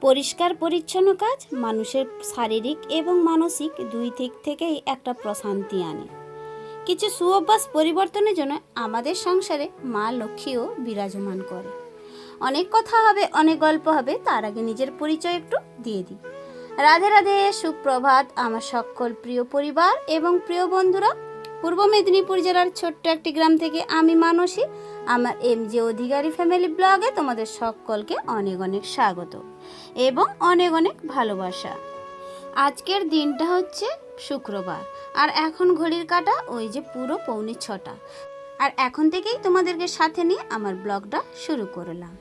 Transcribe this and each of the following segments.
পরিষ্কার পরিচ্ছন্ন কাজ মানুষের শারীরিক এবং মানসিক দুই দিক থেকেই একটা প্রশান্তি আনে। কিছু সুঅভ্যাস পরিবর্তনের জন্য আমাদের সংসারে মা লক্ষ্মীও বিরাজমান করে। অনেক কথা হবে, অনেক গল্প হবে, তার আগে নিজের পরিচয় একটু দিয়ে দিই। রাধে রাধে, সুপ্রভাত, আমার সকল প্রিয় পরিবার এবং প্রিয় বন্ধুরা। পূর্ব মেদিনীপুর জেলার ছোট্ট একটি গ্রাম থেকে আমি মানসী। আমার এম জে অধিকারী ফ্যামিলি ব্লগে তোমাদের সকলকে অনেক অনেক স্বাগত। এবং অনেক অনেক ভালোবাসা। আজকের দিনটা হচ্ছে শুক্রবার। আর এখন ঘড়ির কাটা ওই যে পুরো পৌনে ছটা। আর এখন থেকেই তোমাদেরকে সাথে নিয়ে আমার ব্লগটা শুরু করলাম।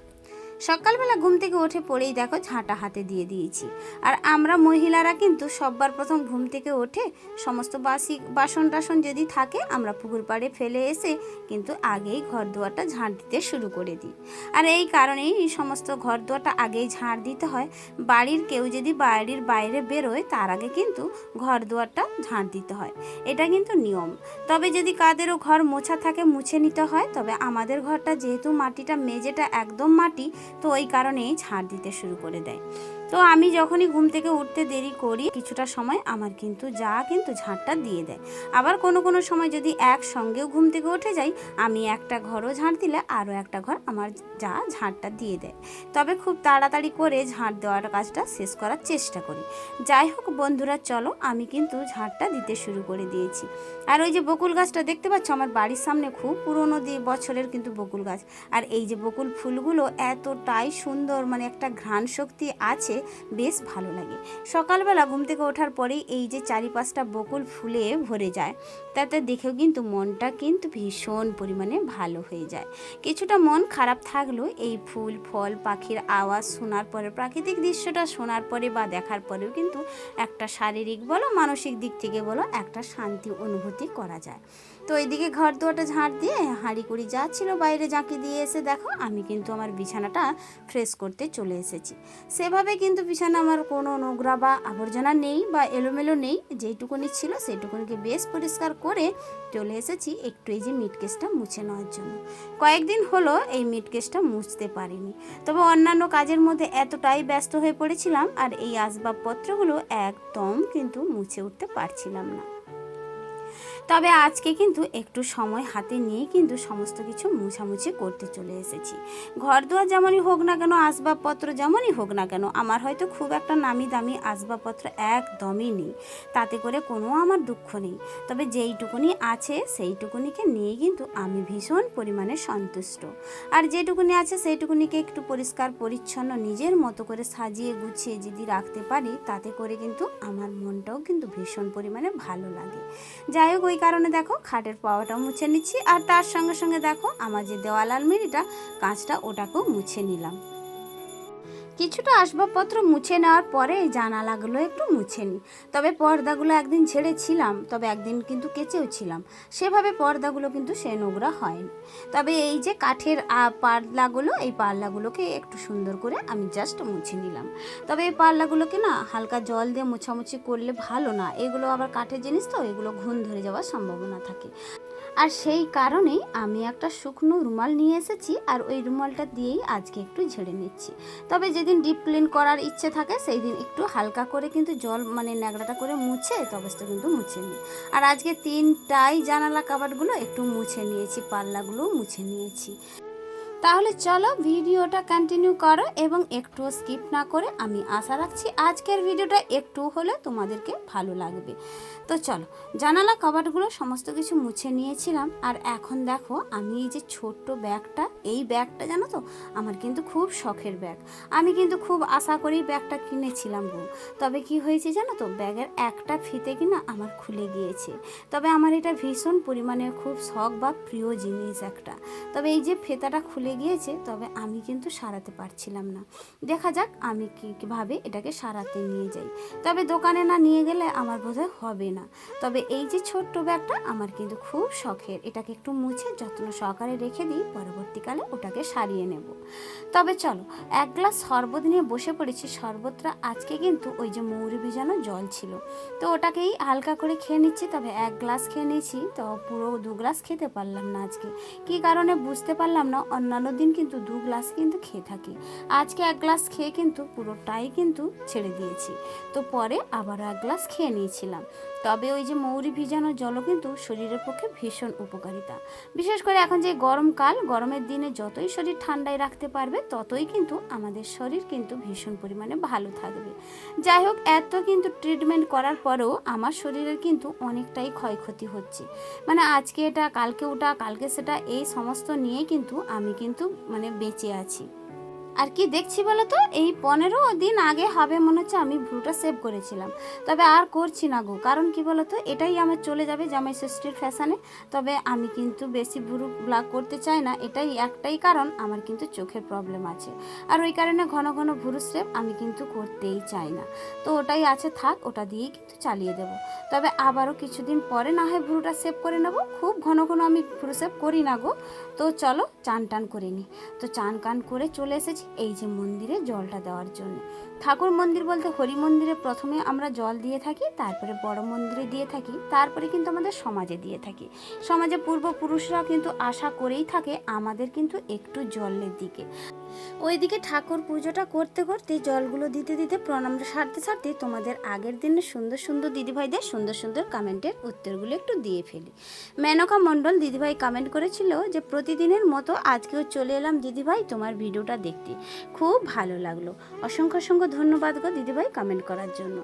সকালবেলা ঘুম থেকে উঠে পড়েই দেখো ঝাঁটা হাতে দিয়ে দিয়েছি। আর আমরা মহিলারা কিন্তু সববার প্রথম ঘুম থেকে ওঠে সমস্ত বাসি বাসন টাসন যদি থাকে, আমরা পুকুর পাড়ে ফেলে এসে কিন্তু আগেই ঘর দুয়ারটা ঝাঁট দিতে শুরু করে দিই। আর এই কারণেই এই সমস্ত ঘর দুয়ারটা আগেই ঝাঁট দিতে হয়। বাড়ির কেউ যদি বাড়ির বাইরে বেরোয়, তার আগে কিন্তু ঘর দুয়ারটা ঝাঁট দিতে হয়। এটা কিন্তু নিয়ম। তবে যদি কাদেরও ঘর মোছা থাকে, মুছে নিতে হয়, তবে আমাদের ঘরটা যেহেতু মাটিটা, মেঝেটা একদম মাটি তো ওই কারণেই ছাড় দিতে শুরু করে দেয়। তো আমি যখনই ঘুম থেকে উঠতে দেরি করি, কিছুটা সময় আমার কিন্তু যা কিন্তু ঝাঁটটা দিয়ে দেয়। আবার কোনো কোনো সময় যদি একসঙ্গেও ঘুম থেকে উঠে যাই, আমি একটা ঘরও ঝাঁট দিলে আরও একটা ঘর আমার যা ঝাঁটটা দিয়ে দেয়। তবে খুব তাড়াতাড়ি করে ঝাঁট দেওয়ার কাজটা শেষ করার চেষ্টা করি। যাই হোক বন্ধুরা, চলো আমি কিন্তু ঝাঁটটা দিতে শুরু করে দিয়েছি। আর ওই যে বকুল গাছটা দেখতে পাচ্ছ? আমার বাড়ির সামনে খুব পুরনো দিয়ে বছরের কিন্তু বকুল গাছ। আর এই যে বকুল ফুলগুলো এতটাই সুন্দর মানে একটা ঘ্রাণ শক্তি আছে বেশ ভালো লাগে। সকালবেলা ঘুম থেকে ওঠার পরেই এই যে চারিপাশটা বকুল ফুলে ভরে যায়, তাতে দেখেও কিন্তু মনটা কিন্তু ভীষণ পরিমাণে ভালো হয়ে যায়। কিছুটা মন খারাপ থাকলেও এই ফুল, ফল, পাখির আওয়াজ শোনার পরে, প্রাকৃতিক দৃশ্যটা শোনার পরে বা দেখার পরেও কিন্তু একটা শারীরিক বলো, মানসিক দিক থেকে বলো, একটা শান্তি অনুভূতি করা যায়। তো এইদিকে ঘর দুয়ারটা ঝাঁট দিয়ে হাঁড়ি কুড়ি যা ছিল বাইরে জাঁকি দিয়ে এসে দেখো, আমি কিন্তু আমার বিছানাটা ফ্রেশ করতে চলে এসেছি। সেভাবে কিন্তু বিছানা আমার কোনো নোংরা বা আবর্জনা নেই বা এলোমেলো নেই, যেইটুকুনি ছিল সেইটুকুনিকে বেশ পরিষ্কার করে চলে এসেছি একটু এই যে মিট কেসটা মুছে নেওয়ার জন্য। কয়েকদিন হলো এই মিট কেসটা মুছতে পারিনি। তবে অন্যান্য কাজের মধ্যে এতটাই ব্যস্ত হয়ে পড়েছিলাম আর এই আসবাবপত্রগুলো একদম কিন্তু মুছে উঠতে পারছিলাম না। তবে আজকে কিন্তু একটু সময় হাতে নিয়ে কিন্তু সমস্ত কিছু মুছামুছি করতে চলে এসেছি। ঘর দুয়ার যেমনই হোক না কেন, আসবাবপত্র যেমনই হোক না কেন, আমার হয়তো খুব একটা নামি দামি আসবাবপত্র একদমই নেই। তাতে করে কোনো আমার দুঃখ নেই। তবে যেইটুকুনি আছে, সেইটুকুনিকে নিয়ে কিন্তু আমি ভীষণ পরিমাণে সন্তুষ্ট। আর যেটুকুনি আছে, সেইটুকুনিকে একটু পরিষ্কার, পরিচ্ছন্ন, নিজের মতো করে সাজিয়ে গুছিয়ে যদি রাখতে পারি, তাতে করে কিন্তু আমার মনটাও কিন্তু ভীষণ পরিমাণে ভালো লাগে। যাই হোক ওই কারণে দেখো খাটের পাওয়াটা মুছে নিচ্ছি। আর তার সঙ্গে সঙ্গে দেখো আমার যে দেওয়াল আলমিরিটা, কাঁচটা ওটাকেও মুছে নিলাম। কিছুটা আসবাবপত্র মুছে নেওয়ার পরে জানালাগুলো একটু মুছে নিই। তবে পর্দাগুলো একদিন ছেড়েছিলাম তবে একদিন কিন্তু কেচেও ছিলাম। সেভাবে পর্দাগুলো কিন্তু সে নোংরা হয়নি। তবে এই যে কাঠের পাল্লাগুলো, এই পাল্লাগুলোকে একটু সুন্দর করে আমি জাস্ট মুছে নিলাম। তবে এই পাল্লাগুলোকে না হালকা জল দিয়ে মোছামুছি করলে ভালো না। এগুলো আবার কাঠের জিনিস তো, এগুলো ঘুণ ধরে যাওয়ার সম্ভাবনা থাকে। আর সেই কারণে আমি একটা শুকনো রুমাল নিয়ে এসেছি আর ওই রুমালটা দিয়েই আজকে একটু ঝেড়ে নিচ্ছি। তবে যেদিন ডিপ ক্লিন করার ইচ্ছে থাকে সেই দিন একটু হালকা করে কিন্তু জল মানে ন্যাকড়াটা করে মুছে তবে তো কিন্তু মুছে নিই। আর আজকে তিনটাই জানালা কাবারগুলো একটু মুছে নিয়েছি, পাল্লাগুলোও মুছে নিয়েছি। তাহলে চলো ভিডিওটা কন্টিনিউ করো এবং একটু স্কিপ না করে আমি আশা রাখছি আজকের ভিডিওটা একটু হলে তোমাদেরকে ভালো লাগবে। তো চলো, জানালা কভারগুলো সমস্ত কিছু মুছে নিয়েছিলাম আর এখন দেখো আমি এই যে ছোট্ট ব্যাগটা, এই ব্যাগটা জানো তো? আমার কিন্তু খুব শখের ব্যাগ। আমি কিন্তু খুব আশা করেই ব্যাগটা কিনেছিলাম গো। তবে কি হয়েছে জানো তো? ব্যাগের একটা ফিতে কিনা আমার খুলে গিয়েছে। তবে আমার এটা ভীষণ পরিমাণে খুব শখ বা প্রিয় জিনিস একটা। তবে এই যে ফেতাটা খুলে গিয়েছে, তবে আমি কিন্তু সারাতে পারছিলাম না। দেখা যাক আমি কীভাবে এটাকে সারাতে নিয়ে যাই। তবে দোকানে না নিয়ে গেলে আমার বোধহয় হবে না। তবে এই যে ছোট্ট ব্যাগটা আমার কিন্তু খুব শখের। এটাকে একটু মুছে যত্ন সহকারে রেখে দিই, পরবর্তীকালে ওটাকে সারিয়ে নেব। তবে চলো, এক গ্লাস শরবত নিয়ে বসে পড়েছি। শরবতটা আজকে কিন্তু ওই যে মৌরি ভিজানো জল ছিল। তো ওটাকেই হালকা করে খেয়ে নিচ্ছি, তবে এক গ্লাস খেয়ে নিয়েছি। তো পুরো দু গ্লাস খেতে পারলাম না আজকে। কি কারণে বুঝতে পারলাম না অন্যান্য অন্যান্য দিন কিন্তু দু গ্লাস কিন্তু খেয়ে থাকি। আজকে এক গ্লাস খেয়ে কিন্তু পুরোটাই কিন্তু ছেড়ে দিয়েছি। তো পরে আবার এক গ্লাস খেয়ে নিয়েছিলাম। তবে ওই যে মৌরি ভিজানো জলও কিন্তু শরীরের পক্ষে ভীষণ উপকারিতা। বিশেষ করে এখন যে গরমকাল গরমের দিনে যতই শরীর ঠান্ডায় রাখতে পারবে, ততই কিন্তু আমাদের শরীর কিন্তু ভীষণ পরিমাণে ভালো থাকবে। যাই হোক, এত কিন্তু ট্রিটমেন্ট করার পরেও আমার শরীরের কিন্তু অনেকটাই ক্ষয়ক্ষতি হচ্ছে। মানে আজকে এটা, কালকে ওটা, কালকে সেটা, এই সমস্ত নিয়েই কিন্তু আমি কিন্তু মানে বেঁচে আছি। আর কি দেখছি বলো তো? এই পনেরো দিন আগে হবে মনে হচ্ছে আমি ভ্রুটা সেভ করেছিলাম। তবে আর করছি না গো। কারণ কি বলো তো? এটাই আমার চলে যাবে জামাই ষষ্ঠীর ফ্যাশানে তবে আমি কিন্তু বেশি ভ্রু ব্লাক করতে চাই না। এটাই একটাই কারণ। আমার কিন্তু চোখের প্রবলেম আছে। আর ওই কারণে ঘন ঘন ভ্রু সেভ আমি কিন্তু করতেই চাই না। তো ওটাই আছে, থাক, ওটা দিয়েই কিন্তু চালিয়ে দেব। তবে আবারও কিছুদিন পরে না হয় ভ্রুটা সেভ করে নেব। খুব ঘন ঘন আমি ভ্রু সেভ করি না গো। তো চলো চান টান করে নিই। তো চান কান করে চলে এসেছি এই যে মন্দিরে জলটা দেওয়ার জন্য। ঠাকুর মন্দির বলতে হরি মন্দিরে প্রথমে আমরা জল দিয়ে থাকি, তারপরে বড় মন্দিরে দিয়ে থাকি, তারপরে কিন্তু আমাদের সমাজে দিয়ে থাকি। সমাজে পূর্বপুরুষরা কিন্তু আশা করেই থাকে আমাদের কিন্তু একটু জলের দিকে। ওইদিকে ঠাকুর পুজোটা করতে করতে জলগুলো দিতে দিতে প্রণামটা সারতে সারতে তোমাদের আগের দিনের সুন্দর সুন্দর দিদিভাইদের সুন্দর সুন্দর কমেন্টের উত্তরগুলো একটু দিয়ে ফেলি। মেনকা মণ্ডল দিদিভাই কমেন্ট করেছিল যে, প্রতিদিনের মতো আজকেও চলে এলাম দিদিভাই, তোমার ভিডিওটা দেখতে। খুব ভালো লাগল। অসংখ্য অসংখ্য ধন্যবাদ গো দিদিভাই কমেন্ট করার জন্য।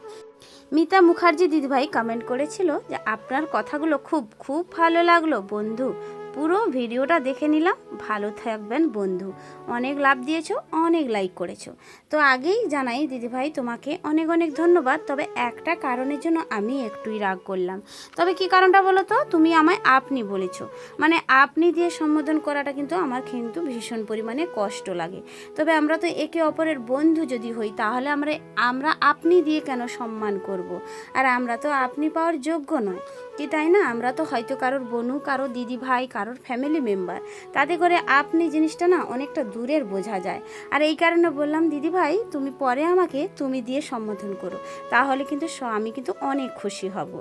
মিতা মুখার্জি দিদিভাই কমেন্ট করেছিল যে আপনার কথাগুলো খুব খুব ভালো লাগল। বন্ধু পুরো ভিডিওটা দেখে নিলাম। ভালো থাকবেন বন্ধু। অনেক লাভ দিয়েছ, অনেক লাইক করেছ। তো আগেই জানাই, দিদিভাই, তোমাকে অনেক অনেক ধন্যবাদ। তবে একটা কারণের জন্য আমি একটুই রাগ করলাম। তবে কি কারণটা বলো তো? তুমি আমায় আপনি বলেছ। মানে আপনি দিয়ে সম্বোধন করাটা কিন্তু আমার কিন্তু ভীষণ পরিমাণে কষ্ট লাগে। তবে আমরা তো একে অপরের বন্ধু যদি হই, তাহলে আমরা আমরা আপনি দিয়ে কেন সম্মান করব। আর আমরা তো আপনি পাওয়ার যোগ্য নয়। কি তাই না? আমরা তো হয়তো কারোর বনু কারও দিদি ভাই, কারোর ফ্যামিলি মেম্বার তাতে করে আপনি জিনিসটা না অনেকটা দূরের বোঝা যায়। আর এই কারণে বললাম, দিদি ভাই, তুমি পরে আমাকে, তুমি দিয়ে সম্বোধন করো। তাহলে কিন্তু আমি কিন্তু অনেক খুশি হব।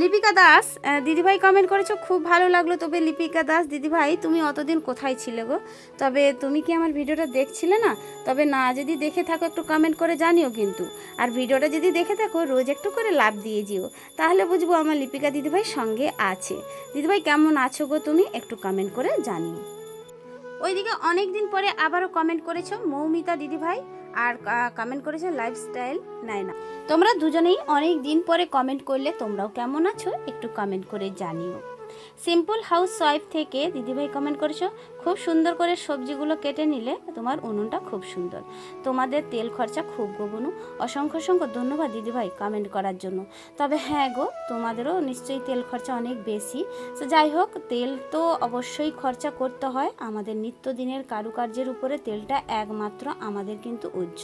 লিপিকা দাস দিদিভাই কমেন্ট করেছ, খুব ভালো লাগল। তবে লিপিকা দাস, দিদিভাই, তুমি অতদিন কোথায় ছিলে গো? তবে তুমি কি আমার ভিডিওটা দেখছিলে না? তবে না, যদি দেখে থাকো, একটু কমেন্ট করে জানিও কিন্তু। আর ভিডিওটা যদি দেখে থাকো, রোজ একটু করে লাভ দিয়ে যেও। তাহলে বুঝব আমার লিপিকা দিদিভাই সঙ্গে আছে। দিদিভাই, কেমন আছো গো তুমি? একটু কমেন্ট করে জানিও। ওইদিকে অনেক দিন পরে আবারও কমেন্ট করেছ মৌমিতা দিদিভাই। আর কমেন্ট করেছে লাইফস্টাইল নাইনা তোমরা দুজনেই অনেক দিন পরে কমেন্ট করলে তোমরাও কেমন আছো? একটু কমেন্ট করে জানিও। সিম্পল হাউস ওয়াইফ থেকে দিদিভাই কমেন্ট করেছ, খুব সুন্দর করে সবজিগুলো কেটে নিলে তোমার উনুনটা খুব সুন্দর। তোমাদের তেল খরচা খুব গোবনু অসংখ্য অসংখ্য ধন্যবাদ দিদিভাই কমেন্ট করার জন্য। তবে হ্যাঁ গো, তোমাদেরও নিশ্চয়ই তেল খরচা অনেক বেশি। তো যাই হোক, তেল তো অবশ্যই খরচা করতে হয়। আমাদের নিত্যদিনের কারুকার্যের উপরে তেলটা একমাত্র আমাদের কিন্তু উৎস।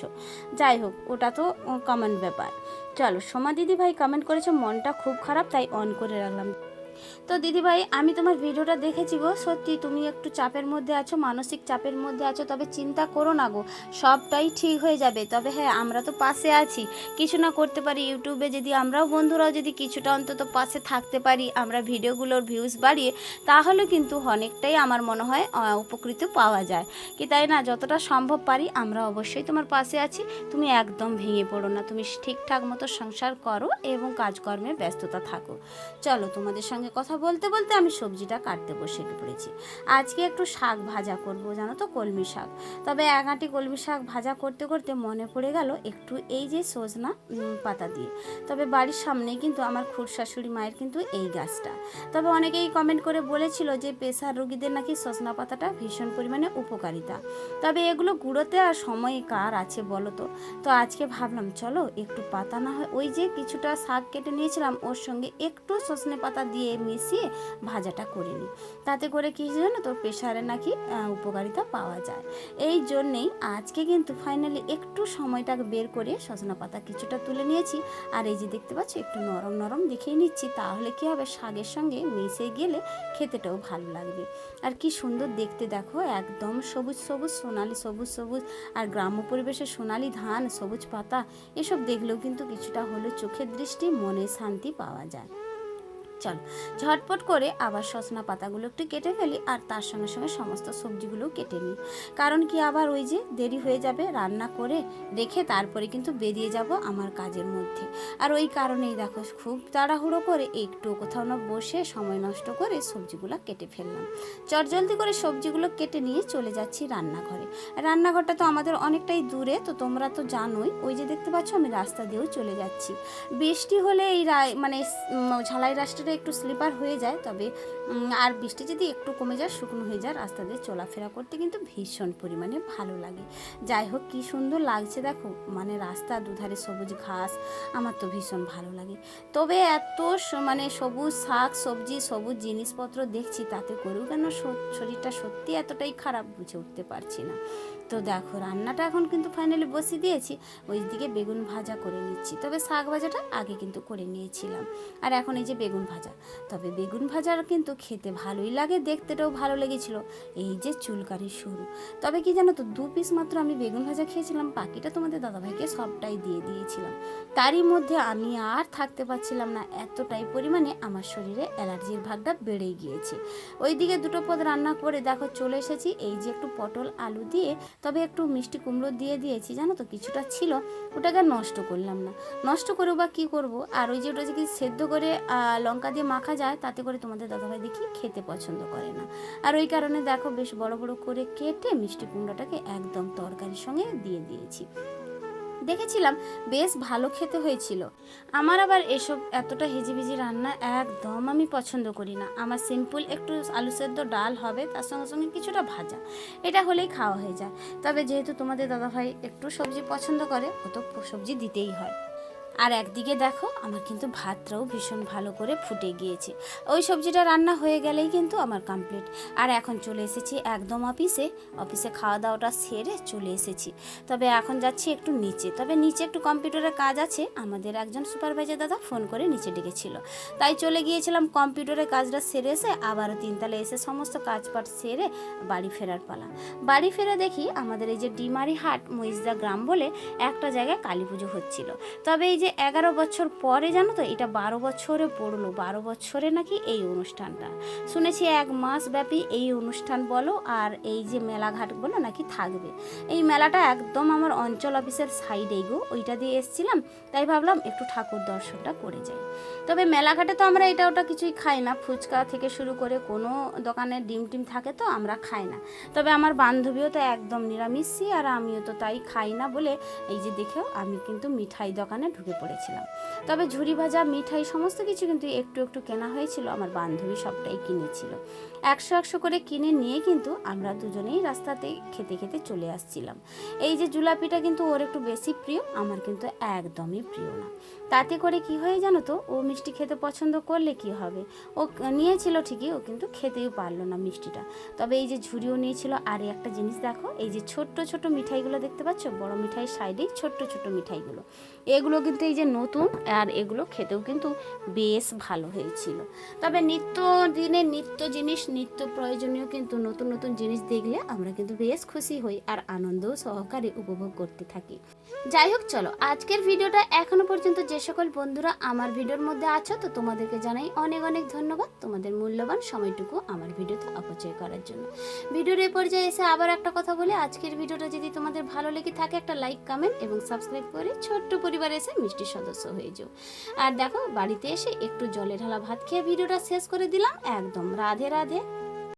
যাই হোক, ওটা তো কমন ব্যাপার। চলো সোমা দিদিভাই কমেন্ট করেছ, মনটা খুব খারাপ, তাই অন করে রাখলাম। তো দিদিভাই, আমি তোমার ভিডিওটা দেখেছি গো। সত্যি তুমি একটু চাপের মধ্যে আছো, মানসিক চাপের মধ্যে আছো, তবে চিন্তা করো না গো। সবটাই ঠিক হয়ে যাবে। তবে হ্যাঁ আমরা তো পাশে আছি। কিছু না করতে পারি ইউটিউবে, যদি আমরাও বন্ধুরাও যদি কিছুটা অন্তত পাশে থাকতে পারি, আমরা ভিডিওগুলোর ভিউজ বাড়িয়ে, তাহলে কিন্তু অনেকটাই আমার মনে হয় উপকৃত পাওয়া যায়। কি তাই না? যতটা সম্ভব পারি, আমরা অবশ্যই তোমার পাশে আছি। তুমি একদম ভেঙে পড়ো না। তুমি ঠিকঠাক মতো সংসার করো এবং কাজকর্মে ব্যস্ততা থাকো। চলো তোমাদের সঙ্গে কথা বলতে বলতে আমি সবজিটা কাটতে বসে পড়েছি। আজকে একটু শাক ভাজা করব, জানো তো কলমি শাক। তবে এক আঁটি কলমি শাক ভাজা করতে করতে মনে পড়ে গেল একটু এই যে সজনা পাতা দিয়ে। তবে বাড়ির সামনেই কিন্তু আমার খুড় শাশুড়ি মায়ের কিন্তু এই গাছটা। তবে অনেকেই কমেন্ট করে বলেছিল যে প্রেশার রোগীদের নাকি সজনা পাতাটা ভীষণ পরিমাণে উপকারিতা। তবে এগুলো গুঁড়োতে আর সময় কার আছে বলো তো? তো আজকে ভাবলাম, চলো একটু পাতা না হয় ওই যে কিছুটা শাক কেটে নিয়েছিলাম, ওর সঙ্গে একটু সজনে পাতা দিয়ে মিশিয়ে ভাজাটা করে নিই। তাতে করে কি জানো তো? প্রেশারে নাকি উপকারিতা পাওয়া যায়। এই জন্যেই আজকে কিন্তু ফাইনালি একটু সময়টা বের করে সজনা পাতা কিছুটা তুলে নিয়েছি। আর এই যে দেখতে পাচ্ছি, একটু নরম নরম দেখেই নিচ্ছি। তাহলে কি হবে? শাকের সঙ্গে মিশে গেলে খেতেটাও ভালো লাগবে। আর কি সুন্দর দেখতে দেখো, একদম সবুজ সবুজ সোনালি সবুজ সবুজ। আর গ্রাম্য পরিবেশে সোনালি ধান, সবুজ পাতা, এসব দেখলেও কিন্তু কিছুটা হলেও চোখের দৃষ্টি মনে শান্তি পাওয়া যায়। চল। ঝটপট করে আবার সজনা পাতাগুলো একটু কেটে ফেলি আর তার সঙ্গে সঙ্গে সমস্ত সবজিগুলো কেটে নিই। কারণ কি আবার ওই যে দেরি হয়ে যাবে রান্না করে রেখে তারপরে কিন্তু বেরিয়ে যাব আমার কাজের মধ্যে। আর ওই কারণেই দেখো খুব তাড়াহুড়ো করে একটু কোথাও না বসে সময় নষ্ট করে সবজিগুলো কেটে ফেললাম। চটজলদি করে সবজিগুলো কেটে নিয়ে চলে যাচ্ছি রান্নাঘরে। রান্নাঘরটা তো আমাদের অনেকটাই দূরে, তো তোমরা তো জানোই। ওই যে দেখতে পাচ্ছ আমি রাস্তা দিয়েও চলে যাচ্ছি। বৃষ্টি হলে এই মানে ঝালাই ঝালাই রাস্তাটা একটু স্লিপার হয়ে যায়, তবে আর বৃষ্টি যদি একটু কমে যায়, শুকনো হয়ে যায়, রাস্তা দিয়ে চলাফেরা করতে কিন্তু ভীষণ পরিমাণে ভালো লাগে। যাই হোক, কি সুন্দর লাগছে দেখো মানে রাস্তা দুধারে সবুজ ঘাস, আমার তো ভীষণ ভালো লাগে। তবে এত মানে সবুজ শাক, সবজি, সবুজ জিনিসপত্র দেখছি, তাতে করেও কেন শরীরটা সত্যি এতটাই খারাপ বুঝে উঠতে পারছি না। তো দেখো, রান্নাটা এখন কিন্তু ফাইনালি বসিয়ে দিয়েছি। ওই দিকে বেগুন ভাজা করে নিচ্ছি। তবে শাক ভাজাটা আগে কিন্তু করে নিয়েছিলাম। আর এখন এই যে বেগুন ভাজা। তবে বেগুন ভাজার কিন্তু খেতে ভালোই লাগে, দেখতেটাও ভালো লেগেছিল। এই যে চুলকারি শুরু। তবে কি জানো তো, দু পিস মাত্র আমি বেগুন ভাজা খেয়েছিলাম, বাকিটা তোমাদের দাদাভাইকে সবটাই দিয়ে দিয়েছিলাম। তারই মধ্যে আমি আর থাকতে পারছিলাম না, এতটাই পরিমাণে আমার শরীরে অ্যালার্জির ভাগটা বেড়েই গিয়েছে। ওইদিকে দুটো পদ রান্না করে দেখো, চলে এসেছি। এই যে একটু পটল আলু দিয়ে তবে একটু মিষ্টি কুমড়ো দিয়ে দিয়েছি, জানো তো? কিছুটা ছিল, ওটাকে নষ্ট করলাম না। নষ্ট করে বা কী করব? আর ওই যে ওটা যদি সেদ্ধ করে লঙ্কা দিয়ে মাখা যায়, তাতে করে তোমাদের দাদাভাই দেখি খেতে পছন্দ করে না। আর ওই কারণে দেখো, বেশ বড় বড় করে কেটে মিষ্টি কুমড়োটাকে একদম তরকারির সঙ্গে দিয়ে দিয়েছি। দেখেছিলাম বেশ ভালো খেতে হয়েছিল। আমার আবার এসব এতটা হেজিবিজি রান্না একদম আমি পছন্দ করি না। আমার সিম্পল একটু আলু সেদ্ধ ডাল হবে, তার সঙ্গে সঙ্গে কিছুটা ভাজা। এটা হলেই খাওয়া হয়ে যায়। তবে যেহেতু তোমাদের দাদাভাই একটু সবজি পছন্দ করে, ও তো সবজি দিতেই হয়। আর একদিকে দেখো, আমার কিন্তু ভাতটাও ভীষণ ভালো করে ফুটে গিয়েছে। ওই সবজিটা রান্না হয়ে গেলেই কিন্তু আমার কমপ্লিট আর এখন চলে এসেছি একদম অফিসে অফিসে খাওয়া দাওয়াটা সেরে চলে এসেছি। তবে এখন যাচ্ছি একটু নিচে। তবে নিচে একটু কম্পিউটারের কাজ আছে। আমাদের একজন সুপারভাইজার দাদা ফোন করে নিচে ডেকেছিল। তাই চলে গিয়েছিলাম কম্পিউটারের কাজটা সেরে এসে আবারও তিনতলা এসে সমস্ত কাজপাট সেরে বাড়ি ফেরার পালা। বাড়ি ফিরে দেখি আমাদের এই যে ডিমারি হাট, মহিষদা গ্রাম বলে একটা জায়গায় কালী পুজো হচ্ছিল। তবে এই যে এগারো বছর পরে জানো তো, এটা বারো বছরে পড়ল, বারো বছরে নাকি এই অনুষ্ঠানটা। শুনেছি এক মাস ব্যাপী এই অনুষ্ঠান বলো আর এই যে মেলাঘাট বলো নাকি থাকবে। এই মেলাটা একদম আমার অঞ্চল অফিসের সাইডেই গো, ওইটা দিয়ে এসছিলাম, তাই ভাবলাম একটু ঠাকুর দর্শনটা করে যাই। তবে মেলাঘাটে তো আমরা এটা ওটা কিছুই খাই না, ফুচকা থেকে শুরু করে কোনো দোকানে ডিম টিম থাকে তো আমরা খাই না। তবে আমার বান্ধবীও তো একদম নিরামিষই আর আমিও তো তাই খাই না বলে, এই যে দেখেও আমি কিন্তু মিঠাই দোকানে ঢুকে পড়েছিলাম। তবে ঝুড়ি ভাজা, মিঠাই, সমস্ত কিছু কিন্তু একটু একটু কেনা হয়েছিল, আমার বান্ধবী সবটাই কিনেছিল। একশো একশো করে কিনে নিয়ে কিন্তু আমরা দুজনেই রাস্তাতে খেতে খেতে চলে আসছিলাম। এই যে জুলাপিটা কিন্তু ওর একটু বেশি প্রিয়, আমার কিন্তু একদমই প্রিয় না। তাতে করে কি হয় জানো তো, ও মিষ্টি খেতে পছন্দ করলে কি হবে? ও নিয়েছিল ঠিকই, ও কিন্তু খেতেও পারল না মিষ্টিটা। তবে এই যে ঝুড়িও নিয়েছিল, আর একটা জিনিস দেখো, এই যে ছোট্ট ছোট মিঠাইগুলো দেখতে পাচ্ছ? বড় মিঠাই সাইডেই ছোট্ট ছোট মিঠাইগুলো। এগুলো কিন্তু এই যে নতুন, আর এগুলো খেতেও কিন্তু বেশ ভালো হয়েছিল। তবে নিত্য দিনে নিত্য জিনিস নিত্য প্রয়োজনীয় কিন্তু নতুন নতুন জিনিস দেখলে আমরা কিন্তু বেশ খুশি হই আর আনন্দ সহকারে উপভোগ করতে থাকি। যাই হোক, চলো, আজকের ভিডিওটা এখনও পর্যন্ত যে সকল বন্ধুরা আমার ভিডিওর মধ্যে আছো, তো তোমাদেরকে জানাই অনেক অনেক ধন্যবাদ তোমাদের মূল্যবান সময়টুকু আমার ভিডিওতে অপচয় করার জন্য। ভিডিওর এই পর্যায়ে এসে আবার একটা কথা বলে, আজকের ভিডিওটা যদি তোমাদের ভালো লেগে থাকে, একটা লাইক, কমেন্ট এবং সাবস্ক্রাইব করে ছোট্ট পরিবারে এসে মিষ্টি সদস্য হয়ে যাও। আর দেখো, বাড়িতে এসে একটু জলে ঢালা ভাত খেয়ে ভিডিওটা শেষ করে দিলাম। একদম, রাধে রাধে।